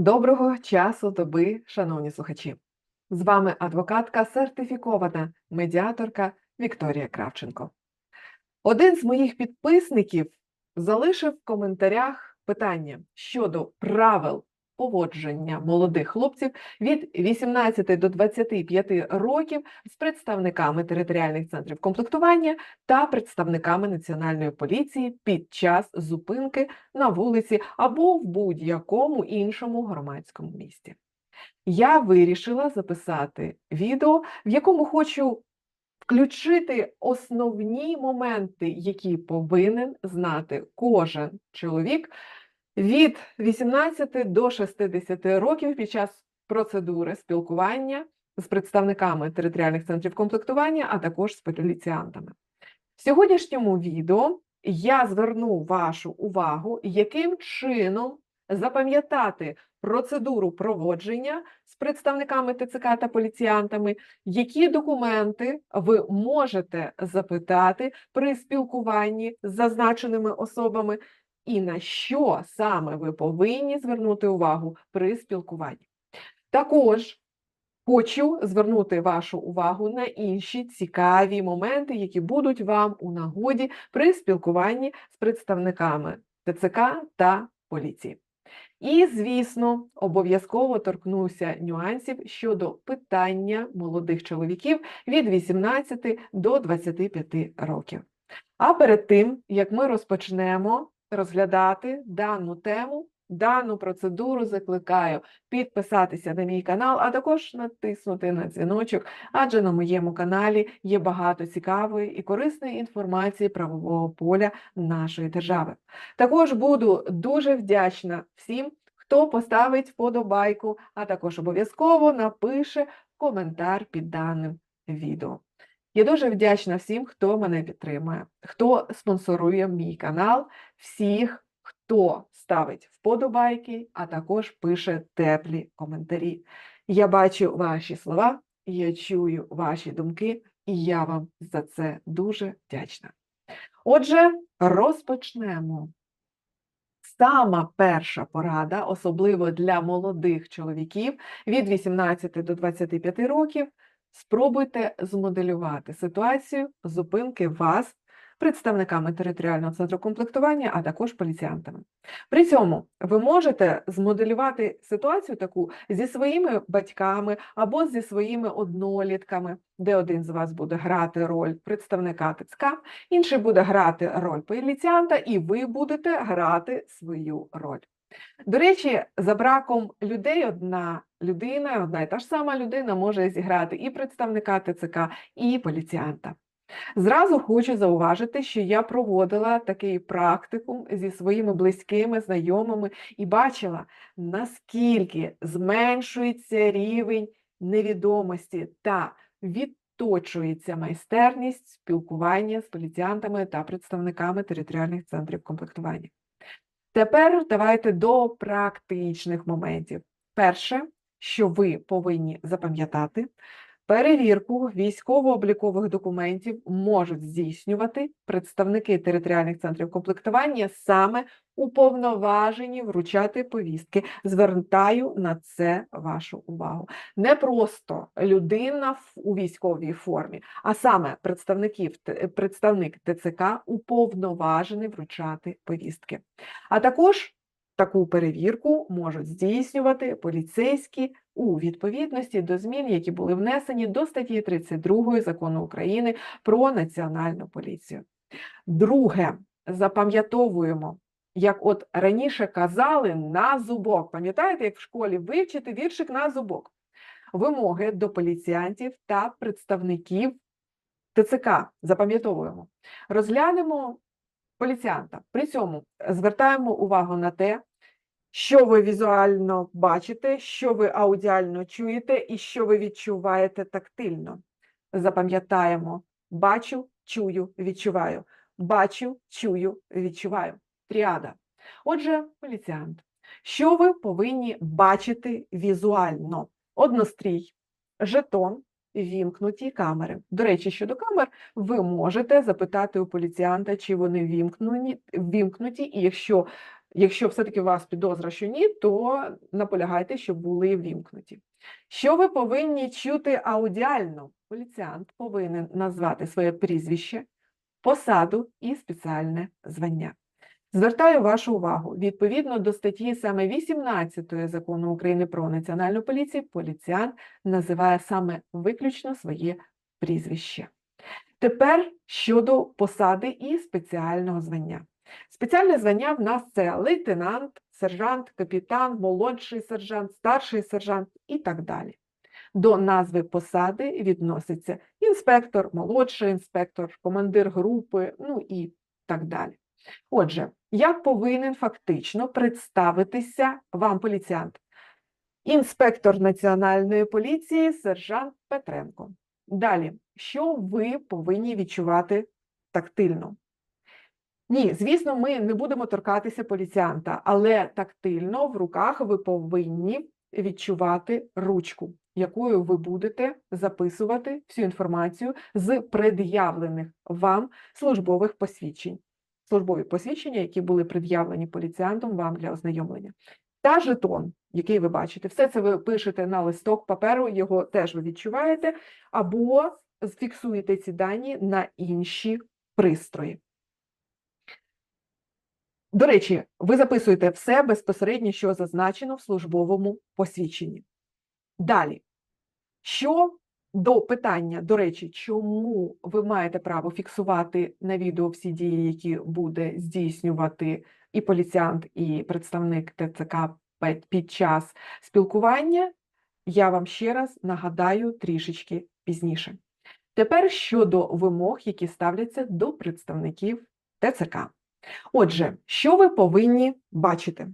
Доброго часу доби, шановні слухачі! З вами адвокатка, сертифікована медіаторка Вікторія Кравченко. Один з моїх підписників залишив в коментарях питання щодо правил поводження молодих хлопців від 18 до 25 років з представниками територіальних центрів комплектування та представниками національної поліції під час зупинки на вулиці або в будь-якому іншому громадському місті. Я вирішила записати відео, в якому хочу включити основні моменти, які повинен знати кожен чоловік від 18 до 60 років під час процедури спілкування з представниками територіальних центрів комплектування, а також з поліціантами. В сьогоднішньому відео я зверну вашу увагу, яким чином запам'ятати процедуру проводження з представниками ТЦК та поліціянтами, які документи ви можете запитати при спілкуванні з зазначеними особами, і на що саме ви повинні звернути увагу при спілкуванні. Також хочу звернути вашу увагу на інші цікаві моменти, які будуть вам у нагоді при спілкуванні з представниками ТЦК та поліції. І, звісно, обов'язково торкнуся нюансів щодо питання молодих чоловіків від 18 до 25 років. А перед тим, як ми розпочнемо розглядати дану тему, дану процедуру, закликаю підписатися на мій канал, а також натиснути на дзвіночок, адже на моєму каналі є багато цікавої і корисної інформації правового поля нашої держави. Також буду дуже вдячна всім, хто поставить вподобайку, а також обов'язково напише коментар під даним відео. Я дуже вдячна всім, хто мене підтримує, хто спонсорує мій канал, всіх, хто ставить вподобайки, а також пише теплі коментарі. Я бачу ваші слова, я чую ваші думки, і я вам за це дуже вдячна. Отже, розпочнемо. Сама перша порада, особливо для молодих чоловіків від 18 до 25 років, спробуйте змоделювати ситуацію зупинки вас представниками територіального центру комплектування, а також поліціянтами. При цьому ви можете змоделювати ситуацію таку зі своїми батьками або зі своїми однолітками, де один з вас буде грати роль представника ТЦК, інший буде грати роль поліціянта, і ви будете грати свою роль. До речі, за браком людей одна людина, одна і та ж сама людина може зіграти і представника ТЦК, і поліціянта. Зразу хочу зауважити, що я проводила такий практикум зі своїми близькими знайомими і бачила, наскільки зменшується рівень невідомості та відточується майстерність спілкування з поліціянтами та представниками територіальних центрів комплектування. Тепер давайте до практичних моментів. Перше, що ви повинні запам'ятати, Перевірку військово-облікових документів можуть здійснювати представники територіальних центрів комплектування саме уповноважені вручати повістки. Звертаю на це вашу увагу. Не просто людина у військовій формі, а саме представників, представник ТЦК уповноважений вручати повістки. А також Таку перевірку можуть здійснювати поліцейські у відповідності до змін, які були внесені до статті 32 закону України про національну поліцію. Друге, запам'ятовуємо, як от раніше казали, на зубок. Пам'ятаєте, як в школі вивчити віршик на зубок? Вимоги до поліціянтів та представників ТЦК. Запам'ятовуємо. Розглянемо поліціянта. При цьому звертаємо увагу на те, що ви візуально бачите, що ви аудіально чуєте і що ви відчуваєте тактильно. Запам'ятаємо, бачу, чую, відчуваю. Бачу, чую, відчуваю. Тріада. Отже, поліціант, що ви повинні бачити візуально? Однострій, жетон, вімкнуті камери. До речі, щодо камер, ви можете запитати у поліціянта, чи вони вімкнуті, вімкнуті, і якщо Якщо все-таки у вас підозра, що ні, то наполягайте, щоб були ввімкнуті. Що ви повинні чути аудіально? Поліціант повинен назвати своє прізвище, посаду і спеціальне звання. Звертаю вашу увагу, відповідно до статті саме 18 закону України про національну поліцію, поліціант називає саме виключно своє прізвище. Тепер щодо посади і спеціального звання. Спеціальне звання в нас це лейтенант, сержант, капітан, молодший сержант, старший сержант і так далі. До назви посади відноситься інспектор, молодший інспектор, командир групи, ну і так далі. Отже, як повинен фактично представитися вам поліціянт? Інспектор Національної поліції, сержант Петренко. Далі, що ви повинні відчувати тактильно? Ні, звісно, ми не будемо торкатися поліціянта, але тактильно в руках ви повинні відчувати ручку, якою ви будете записувати всю інформацію з пред'явлених вам службових посвідчень. Службові посвідчення, які були пред'явлені поліціянтом вам для ознайомлення. Та жетон, який ви бачите, все це ви пишете на листок паперу, його теж ви відчуваєте, або фіксуєте ці дані на інші пристрої. До речі, ви записуєте все безпосередньо, що зазначено в службовому посвідченні. Далі, що до питання, до речі, чому ви маєте право фіксувати на відео всі дії, які буде здійснювати і поліціант, і представник ТЦК під час спілкування, я вам ще раз нагадаю трішечки пізніше. Тепер щодо вимог, які ставляться до представників ТЦК. Отже, що ви повинні бачити?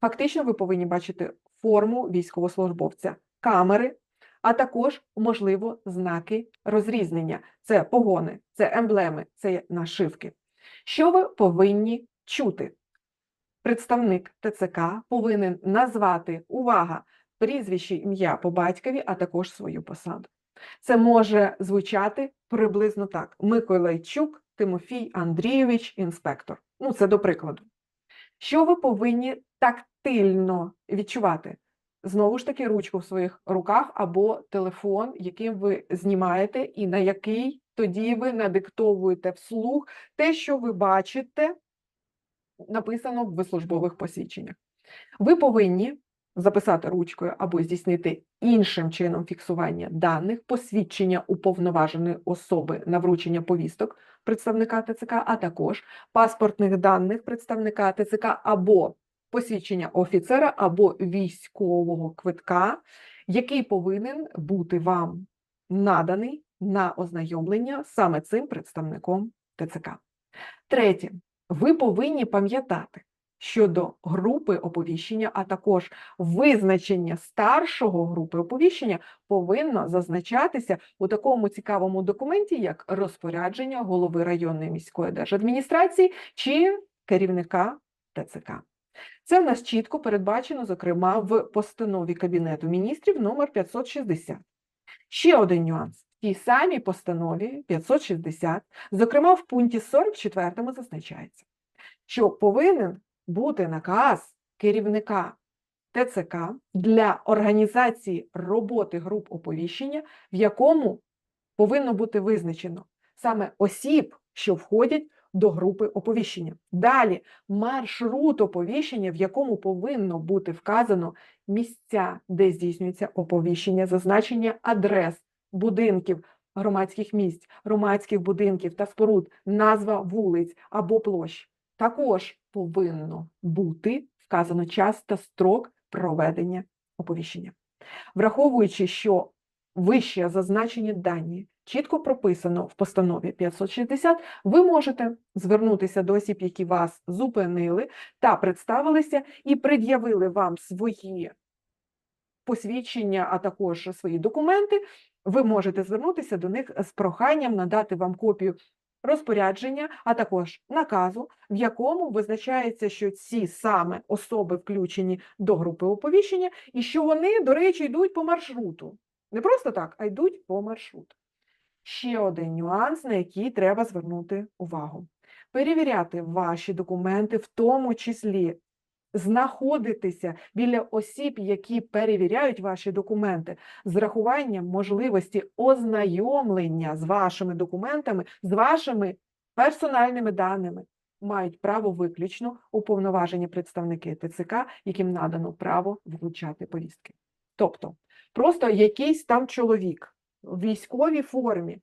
Фактично, ви повинні бачити форму військовослужбовця, камери, а також, можливо, знаки розрізнення. Це погони, це емблеми, це нашивки. Що ви повинні чути? Представник ТЦК повинен назвати увага, прізвище ім'я по батькові, а також свою посаду. Це може звучати приблизно так: Миколайчук Тимофій Андрійович, інспектор. Ну, це до прикладу. Що ви повинні тактильно відчувати? Знову ж таки, ручку в своїх руках або телефон, яким ви знімаєте, і на який тоді ви надиктовуєте вслух те, що ви бачите, написано в службових посвідченнях. Ви повинні записати ручкою або здійснити іншим чином фіксування даних, посвідчення уповноваженої особи на вручення повісток представника ТЦК, а також паспортних даних представника ТЦК або посвідчення офіцера або військового квитка, який повинен бути вам наданий на ознайомлення саме цим представником ТЦК. Третє, ви повинні пам'ятати, щодо групи оповіщення, а також визначення старшого групи оповіщення повинно зазначатися у такому цікавому документі, як розпорядження голови районної міської держадміністрації чи керівника ТЦК. Це в нас чітко передбачено, зокрема, в постанові Кабінету міністрів номер 560. Ще один нюанс. В тій самій постанові 560, зокрема в пункті 44 зазначається, що повинен бути наказ керівника ТЦК для організації роботи груп оповіщення, в якому повинно бути визначено саме осіб, що входять до групи оповіщення. Далі маршрут оповіщення, в якому повинно бути вказано місця, де здійснюється оповіщення, зазначення адрес, будинків, громадських місць, громадських будинків та споруд, назва вулиць або площ. Також повинно бути вказано час та строк проведення оповіщення. Враховуючи, що вище зазначені дані чітко прописано в постанові 560, ви можете звернутися до осіб, які вас зупинили та представилися, і пред'явили вам свої посвідчення, а також свої документи. Ви можете звернутися до них з проханням надати вам копію розпорядження, а також наказу, в якому визначається, що ці саме особи включені до групи оповіщення, і що вони, до речі, йдуть по маршруту. Не просто так, а йдуть по маршруту. Ще один нюанс, на який треба звернути увагу. Перевіряти ваші документи, в тому числі знаходитися біля осіб, які перевіряють ваші документи, з рахуванням можливості ознайомлення з вашими документами, з вашими персональними даними. Мають право виключно уповноважені представники ТЦК, яким надано право вилучати повістки. Тобто, просто якийсь там чоловік в військовій формі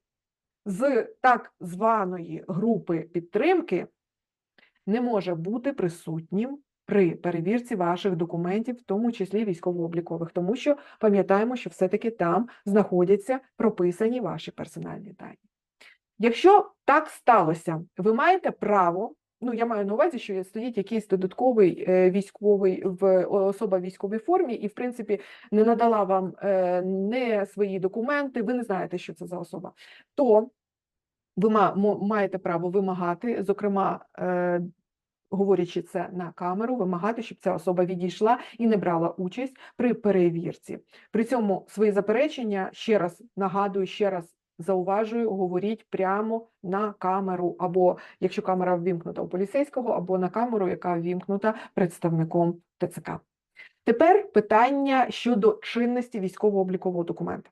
з так званої групи підтримки не може бути присутнім при перевірці ваших документів, в тому числі військово-облікових, тому що пам'ятаємо, що все-таки там знаходяться прописані ваші персональні дані. Якщо так сталося, ви маєте право. Ну, я маю на увазі, що стоїть якийсь додатковий е, військовий в особа в військовій формі, і, в принципі, не надала вам е, не свої документи, ви не знаєте, що це за особа, то ви маєте право вимагати, зокрема, е, говорячи це на камеру, вимагати, щоб ця особа відійшла і не брала участь при перевірці. При цьому свої заперечення ще раз нагадую, ще раз зауважую, говоріть прямо на камеру, або якщо камера ввімкнута у поліцейського, або на камеру, яка ввімкнута представником ТЦК. Тепер питання щодо чинності військово-облікового документа.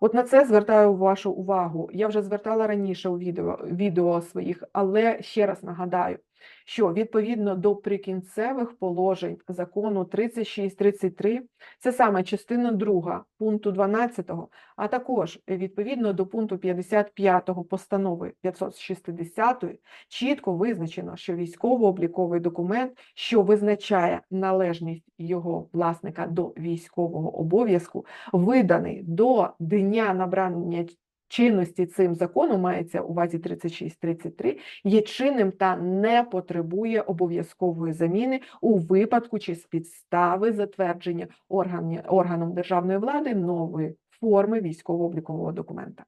От на це звертаю вашу увагу. Я вже звертала раніше у відео відео своїх, але ще раз нагадаю, що відповідно до прикінцевих положень закону 3633, це саме частина 2 пункту 12, а також відповідно до пункту 55 постанови 560, чітко визначено, що військово-обліковий документ, що визначає належність його власника до військового обов'язку, виданий до дня набрання чинності цим законом мається у увазі 36-33, є чинним та не потребує обов'язкової заміни у випадку чи з підстави затвердження органі, органом державної влади нової форми військово-облікового документа.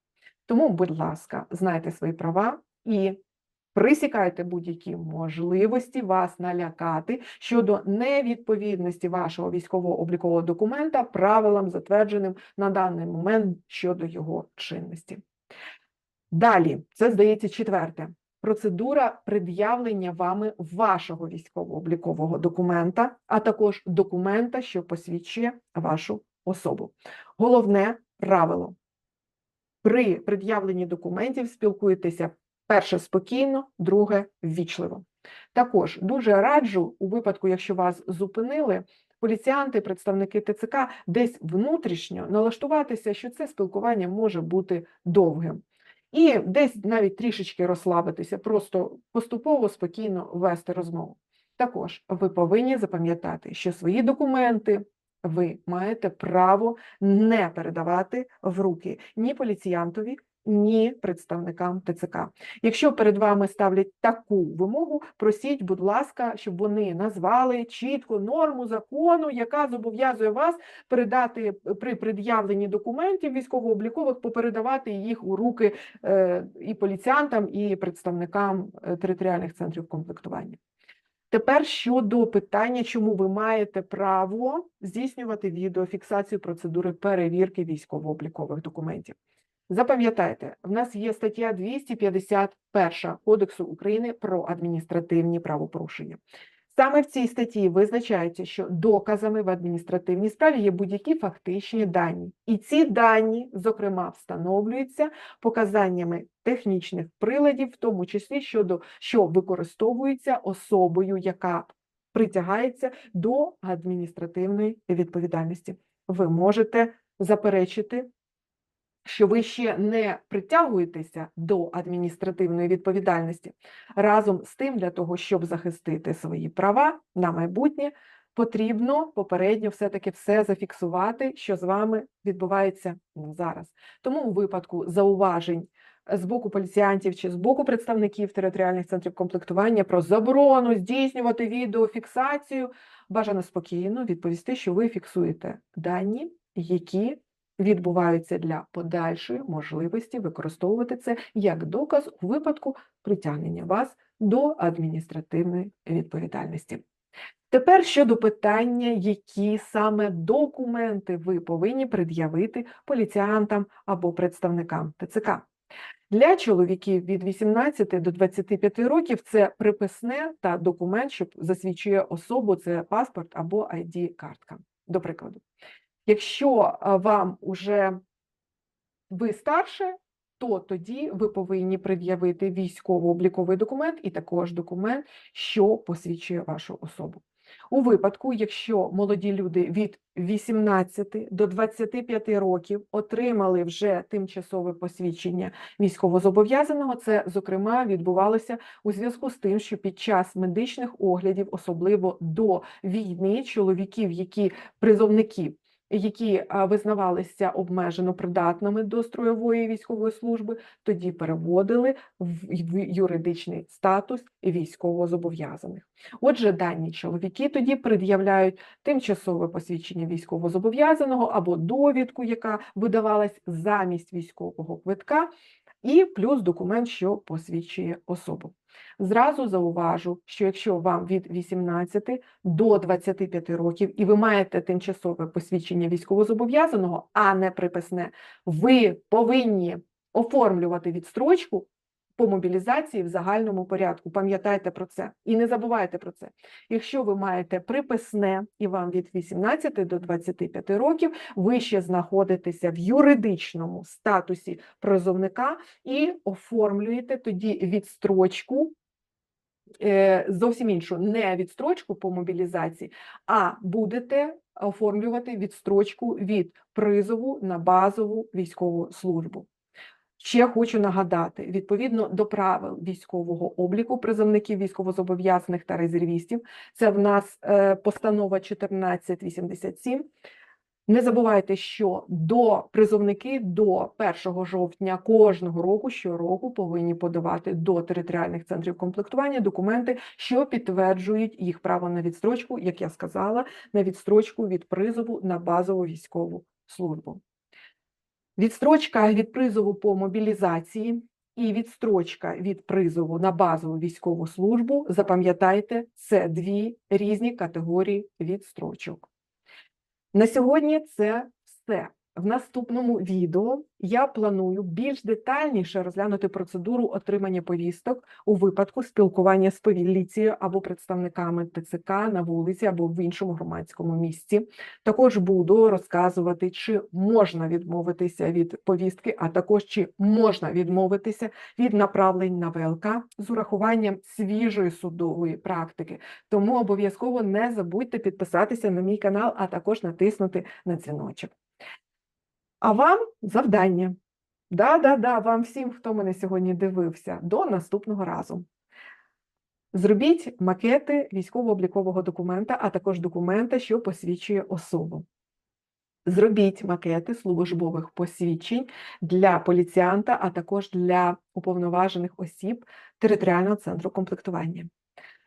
Тому, будь ласка, знайте свої права і Присікайте будь-які можливості вас налякати щодо невідповідності вашого військового облікового документа правилам, затвердженим на даний момент щодо його чинності. Далі, це здається четверте. Процедура пред'явлення вами вашого військово-облікового документа, а також документа, що посвідчує вашу особу. Головне правило. При пред'явленні документів спілкуйтеся Перше спокійно, друге ввічливо. Також дуже раджу, у випадку, якщо вас зупинили, поліціянти, представники ТЦК десь внутрішньо налаштуватися, що це спілкування може бути довгим. І десь навіть трішечки розслабитися, просто поступово спокійно вести розмову. Також ви повинні запам'ятати, що свої документи ви маєте право не передавати в руки ні поліціянтові, ні представникам ТЦК. Якщо перед вами ставлять таку вимогу, просіть, будь ласка, щоб вони назвали чітко норму закону, яка зобов'язує вас передати при пред'явленні документів військово-облікових, попередавати їх у руки е, і поліціянтам, і представникам е, територіальних центрів комплектування. Тепер щодо питання, чому ви маєте право здійснювати відеофіксацію процедури перевірки військово-облікових документів. Запам'ятайте, в нас є стаття 251 Кодексу України про адміністративні правопорушення. Саме в цій статті визначається, що доказами в адміністративній справі є будь-які фактичні дані, і ці дані, зокрема, встановлюються показаннями технічних приладів, в тому числі щодо що використовується особою, яка притягається до адміністративної відповідальності. Ви можете заперечити що ви ще не притягуєтеся до адміністративної відповідальності. Разом з тим, для того, щоб захистити свої права на майбутнє, потрібно попередньо все-таки все зафіксувати, що з вами відбувається зараз. Тому у випадку зауважень з боку поліціянтів чи з боку представників територіальних центрів комплектування про заборону здійснювати відеофіксацію, бажано спокійно відповісти, що ви фіксуєте дані, які відбуваються для подальшої можливості використовувати це як доказ у випадку притягнення вас до адміністративної відповідальності. Тепер щодо питання, які саме документи ви повинні пред'явити поліціянтам або представникам ТЦК. Для чоловіків від 18 до 25 років це приписне та документ, що засвідчує особу, це паспорт або ID-картка, до прикладу. Якщо вам уже ви старше, то тоді ви повинні пред'явити військово-обліковий документ і також документ, що посвідчує вашу особу. У випадку, якщо молоді люди від 18 до 25 років отримали вже тимчасове посвідчення військовозобов'язаного, це, зокрема, відбувалося у зв'язку з тим, що під час медичних оглядів, особливо до війни, чоловіків, які призовників, які визнавалися обмежено придатними до строєвої військової служби, тоді переводили в юридичний статус військовозобов'язаних. Отже, дані чоловіки тоді пред'являють тимчасове посвідчення військовозобов'язаного або довідку, яка видавалась замість військового квитка, і плюс документ, що посвідчує особу. Зразу зауважу, що якщо вам від 18 до 25 років і ви маєте тимчасове посвідчення військовозобов'язаного, а не приписне, ви повинні оформлювати відстрочку по мобілізації в загальному порядку. Пам'ятайте про це і не забувайте про це. Якщо ви маєте приписне і вам від 18 до 25 років, ви ще знаходитеся в юридичному статусі призовника і оформлюєте тоді відстрочку. е, Зовсім іншу, не відстрочку по мобілізації, а будете оформлювати відстрочку від призову на базову військову службу. Ще хочу нагадати, відповідно до правил військового обліку призовників військовозобов'язаних та резервістів, це в нас е, постанова 1487. Не забувайте, що до призовники до 1 жовтня кожного року щороку повинні подавати до територіальних центрів комплектування документи, що підтверджують їх право на відстрочку, як я сказала, на відстрочку від призову на базову військову службу. Відстрочка від призову по мобілізації і відстрочка від призову на базову військову службу, запам'ятайте, це дві різні категорії відстрочок. На сьогодні це все. В наступному відео я планую більш детальніше розглянути процедуру отримання повісток у випадку спілкування з поліцією або представниками ТЦК на вулиці або в іншому громадському місці. Також буду розказувати, чи можна відмовитися від повістки, а також чи можна відмовитися від направлень на ВЛК з урахуванням свіжої судової практики. Тому обов'язково не забудьте підписатися на мій канал, а також натиснути на дзвіночок. А вам завдання. Да-да-да, вам всім, хто мене сьогодні дивився, до наступного разу. Зробіть макети військово-облікового документа, а також документа, що посвідчує особу. Зробіть макети службових посвідчень для поліціянта, а також для уповноважених осіб територіального центру комплектування.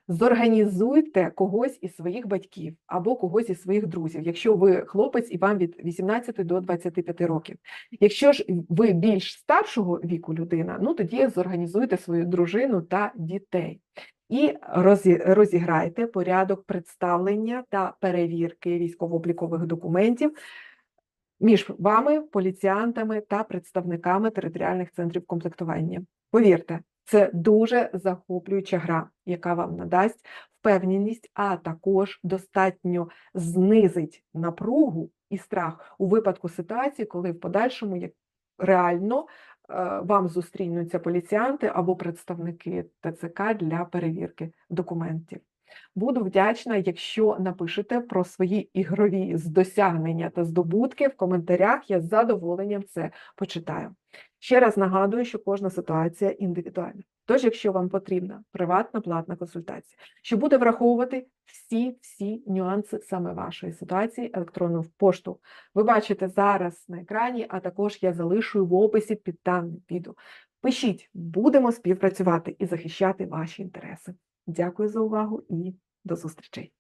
Зорганізуйте когось із своїх батьків або когось із своїх друзів, якщо ви хлопець і вам від 18 до 25 років. Якщо ж ви більш старшого віку людина, ну тоді зорганізуйте свою дружину та дітей. І розі- розіграйте порядок представлення та перевірки військово-облікових документів між вами, поліціянтами та представниками територіальних центрів комплектування. Повірте, це дуже захоплююча гра, яка вам надасть впевненість, а також достатньо знизить напругу і страх у випадку ситуації, коли в подальшому як реально е, вам зустрінуться поліціянти або представники ТЦК для перевірки документів. Буду вдячна, якщо напишете про свої ігрові досягнення та здобутки в коментарях. Я з задоволенням це почитаю. Ще раз нагадую, що кожна ситуація індивідуальна. Тож, якщо вам потрібна приватна платна консультація, що буде враховувати всі всі нюанси саме вашої ситуації, електронну пошту ви бачите зараз на екрані, а також я залишую в описі під даним відео. Пишіть, будемо співпрацювати і захищати ваші інтереси. Дякую за увагу і до зустрічей!